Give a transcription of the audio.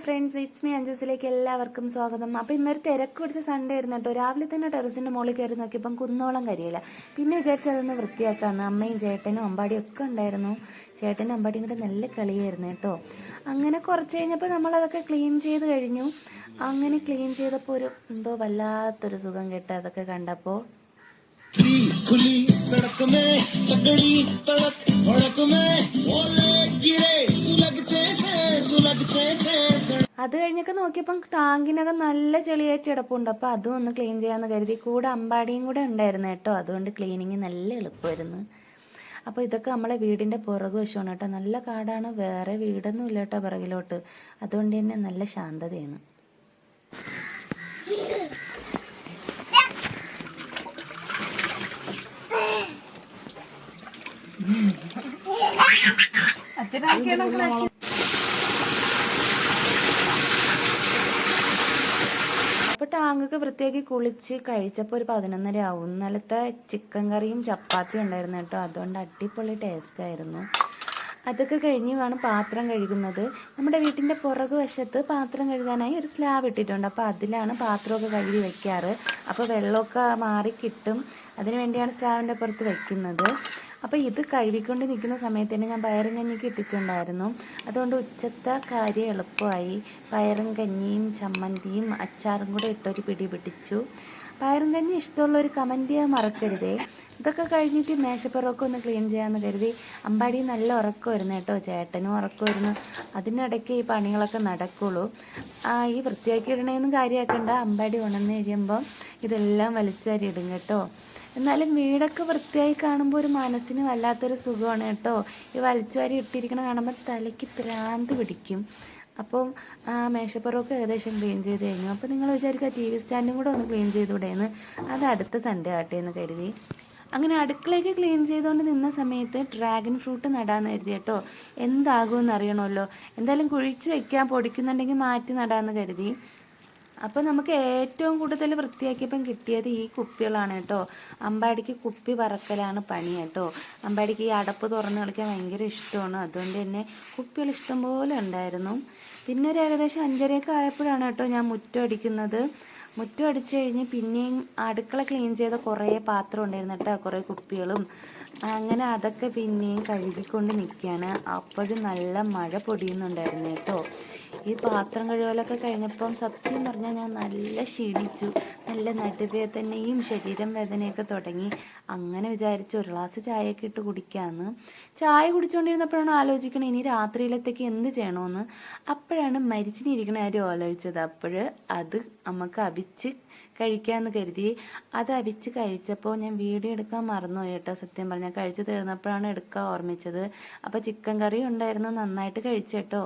Friends it's me അഞ്ചസിലേക്ക് എല്ലാവർക്കും സ്വാഗതം അപ്പോൾ ഇന്നൊരു തിരക്ക് പിടിച്ച സൺഡേ ആയിരുന്നു കേട്ടോ രാവിലെ തന്നെ ടെറസിൻ്റെ മുകളിൽ കയറി നോക്കിയപ്പം കുന്നോളം കരിയില്ല പിന്നെ വിചാരിച്ചു അതൊന്ന് വൃത്തിയാക്കാമെന്ന് അമ്മയും ചേട്ടനും അമ്പാടിയും ഒക്കെ ഉണ്ടായിരുന്നു ചേട്ടനും അമ്പാടിയും കൂടെ നല്ല കളിയായിരുന്നു കേട്ടോ അങ്ങനെ കുറച്ച് കഴിഞ്ഞപ്പോൾ നമ്മളതൊക്കെ ക്ലീൻ ചെയ്ത് കഴിഞ്ഞു അങ്ങനെ ക്ലീൻ ചെയ്തപ്പോൾ ഒരു എന്തോ വല്ലാത്തൊരു സുഖം കേട്ടോ അതൊക്കെ കണ്ടപ്പോൾ खुली खुली सड़क में तगड़ी तड़क भड़क में ओले गिरे അത് കഴിഞ്ഞൊക്കെ നോക്കിയപ്പം ടാങ്കിനൊക്കെ നല്ല ചെളിയായിട്ട് കിടപ്പുണ്ട്. അപ്പോൾ അതും ഒന്ന് ക്ലീൻ ചെയ്യാമെന്ന് കരുതി. കൂടെ അമ്പാടിയും കൂടെ ഉണ്ടായിരുന്നു കേട്ടോ. അതുകൊണ്ട് ക്ലീനിങ് നല്ല എളുപ്പമായിരുന്നു. അപ്പോൾ ഇതൊക്കെ നമ്മളെ വീടിന്റെ പുറകു വശമാണ് കേട്ടോ. നല്ല കാടാണ്. വേറെ വീടൊന്നും ഇല്ല കേട്ടോ പിറകിലോട്ട്. അതുകൊണ്ട് തന്നെ നല്ല ശാന്തതയാണ്. അപ്പോൾ ടാങ്കൊക്കെ വൃത്തിയാക്കി കുളിച്ച് കഴിച്ചപ്പോൾ ഒരു പതിനൊന്നര ആവും. ഇന്നലത്തെ ചിക്കൻ കറിയും ചപ്പാത്തി ഉണ്ടായിരുന്നു കേട്ടോ. അതുകൊണ്ട് അടിപൊളി ടേസ്റ്റ് ആയിരുന്നു. അതൊക്കെ കഴിഞ്ഞ് വേണം പാത്രം കഴുകുന്നത്. നമ്മുടെ വീട്ടിന്റെ പുറകു വശത്ത് പാത്രം കഴുകാനായി ഒരു സ്ലാബ് ഇട്ടിട്ടുണ്ട്. അപ്പോൾ അതിലാണ് പാത്രമൊക്കെ കഴുകി വെക്കാറ്. അപ്പോൾ വെള്ളമൊക്കെ മാറി കിട്ടും. അതിനു വേണ്ടിയാണ് സ്ലാബിന്റെ പുറത്ത് വെക്കുന്നത്. അപ്പോൾ ഇത് കഴുകിക്കൊണ്ട് നിൽക്കുന്ന സമയത്ത് തന്നെ ഞാൻ പയറും കഞ്ഞിക്ക് ഇട്ടിട്ടുണ്ടായിരുന്നു. അതുകൊണ്ട് ഉച്ചത്തെ കാര്യം എളുപ്പമായി. പയറും കഞ്ഞിയും ചമ്മന്തിയും അച്ചാറും കൂടെ ഇട്ടൊരു പിടി പിടിച്ചു. പയറും കഞ്ഞി ഇഷ്ടമുള്ളൊരു കമന്റ് ചെയ്യാൻ മറക്കരുതേ. ഇതൊക്കെ കഴിഞ്ഞിട്ട് മേശപ്പുറമൊക്കെ ഒന്ന് ക്ലീൻ ചെയ്യാമെന്ന് കരുതി. അമ്പാടി നല്ല ഉറക്കമായിരുന്നു കേട്ടോ ചേട്ടനും ഉറക്കമായിരുന്നു. അതിനിടയ്ക്ക് ഈ പണികളൊക്കെ നടക്കുള്ളൂ. ഈ വൃത്തിയാക്കി ഇടണേന്നും കാര്യമാക്കണ്ട. അമ്പാടി ഉണർന്നു കഴിയുമ്പം ഇതെല്ലാം വലിച്ചു വാരി ഇടും കേട്ടോ. എന്നാലും വീടൊക്കെ വൃത്തിയായി കാണുമ്പോൾ ഒരു മനസ്സിന് വല്ലാത്തൊരു സുഖമാണ് കേട്ടോ. ഈ വലിച്ചു വാരി ഇട്ടിരിക്കണ കാണുമ്പോൾ തലയ്ക്ക് പ്രാന്ത് പിടിക്കും. അപ്പം മേശപ്പുറമൊക്കെ ഏകദേശം ക്ലീൻ ചെയ്ത് കഴിഞ്ഞു. അപ്പോൾ നിങ്ങൾ വിചാരിക്കുക ടി വി സ്റ്റാൻഡും കൂടെ ഒന്ന് ക്ലീൻ ചെയ്തുകൂടെയെന്ന് അത് അടുത്ത സൺഡേ ആട്ടെ എന്ന് കരുതി. അങ്ങനെ അടുക്കളയൊക്കെ ക്ലീൻ ചെയ്തുകൊണ്ട് നിന്ന സമയത്ത് ഡ്രാഗൺ ഫ്രൂട്ട് നടാന്ന് കരുതി കേട്ടോ. എന്താകുമെന്ന് അറിയണമല്ലോ. എന്തായാലും കുഴിച്ച് വെക്കാൻ പൊടിക്കുന്നുണ്ടെങ്കിൽ മാറ്റി നടാന്ന് കരുതി. അപ്പോൾ നമുക്ക് ഏറ്റവും കൂടുതൽ വൃത്തിയാക്കിയപ്പം കിട്ടിയത് ഈ കുപ്പികളാണ് കേട്ടോ. അമ്പാടിക്ക് കുപ്പി പറക്കലാണ് പണി കേട്ടോ. അമ്പാടിക്ക് ഈ അടപ്പ് തുറന്ന് കളിക്കാൻ ഭയങ്കര ഇഷ്ടമാണ്. അതുകൊണ്ട് തന്നെ കുപ്പികൾ ഇഷ്ടംപോലെ ഉണ്ടായിരുന്നു. പിന്നെ ഒരു ഏകദേശം അഞ്ചരയൊക്കെ ആയപ്പോഴാണ് കേട്ടോ ഞാൻ മുറ്റം അടിക്കുന്നത്. മുറ്റം അടിച്ചു കഴിഞ്ഞ് പിന്നെയും അടുക്കള ക്ലീൻ ചെയ്ത കുറേ പാത്രം ഉണ്ടായിരുന്നു കേട്ടോ കുറേ കുപ്പികളും. അങ്ങനെ അതൊക്കെ പിന്നെയും കഴുകിക്കൊണ്ട് നിൽക്കുകയാണ്. അപ്പോഴും നല്ല മഴ പൊടിയുന്നുണ്ടായിരുന്നു കേട്ടോ. ഈ പാത്രം കഴുകലൊക്കെ കഴിഞ്ഞപ്പം സത്യം പറഞ്ഞാൽ ഞാൻ നല്ല ക്ഷീണിച്ചു. നല്ല നടുവേദനയും ശരീരം വേദനയൊക്കെ തുടങ്ങി. അങ്ങനെ വിചാരിച്ചു ഒരു ഗ്ലാസ് ചായയൊക്കെ ഇട്ട് കുടിക്കാമെന്ന് ചായ കുടിച്ചുകൊണ്ടിരുന്നപ്പോഴാണ് ആലോചിക്കണത് ഇനി രാത്രിയിലത്തേക്ക് എന്ത് ചെയ്യണമെന്ന് അപ്പോഴാണ് മരിച്ചിനിരിക്കണ കാര്യം ആലോചിച്ചത്. അപ്പോൾ അത് നമുക്ക് അവിച്ച് കഴിക്കാമെന്ന് കരുതി. അത് അവിച്ച് കഴിച്ചപ്പോൾ ഞാൻ വീഡിയോ എടുക്കാൻ മറന്നുപോയി കേട്ടോ സത്യം പറഞ്ഞാൽ കഴിച്ചു തീർന്നപ്പോഴാണ് എടുക്കാൻ ഓർമ്മിച്ചത്. അപ്പോൾ ചിക്കൻ കറി ഉണ്ടായിരുന്നു നന്നായിട്ട് കഴിച്ചേട്ടോ.